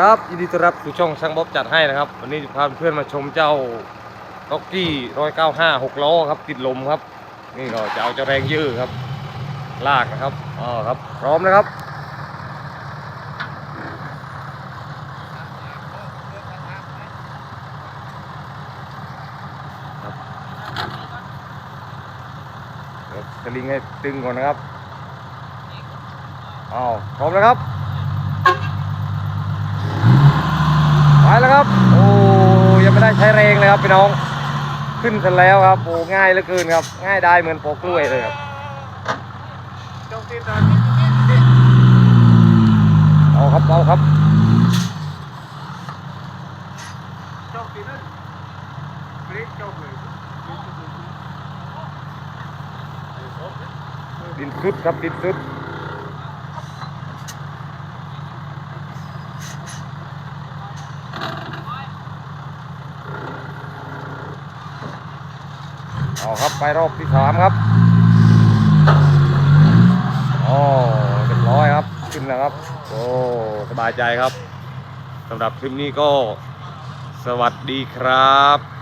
ครับยินดีต้อนรับสู่ช่องช่างบ๊อบจัดให้นะครับ วันนี้จะพาเพื่อนมาชมเจ้าต็อกกี้ร้อยเก้าห้าหกล้อครับ ติดลมครับ นี่ก็จะเอาเจ้าแรงยื้อครับ ลากนะครับอ๋อครับ พร้อมนะครับสลิงให้ตึงก่อนนะครับอ้าวพร้อมแล้วครับ ไปแล้ว ครับ โอ้ยังไม่ได้ใช้แรงเลยครับพี่น้อง ขึ้นกันแล้วครับ โอ้ง่ายเหลือเกินครับ ง่ายได้เหมือนปกกล้วยเลยครับเอาครับเอาครับดินสุดครับดินสุด เอาครับไปรอบที่สามครับโอ้เรียบร้อยครับขึ้นแล้วครับ โอ้สบายใจครับสำหรับคลิปนี้ก็สวัสดีครับ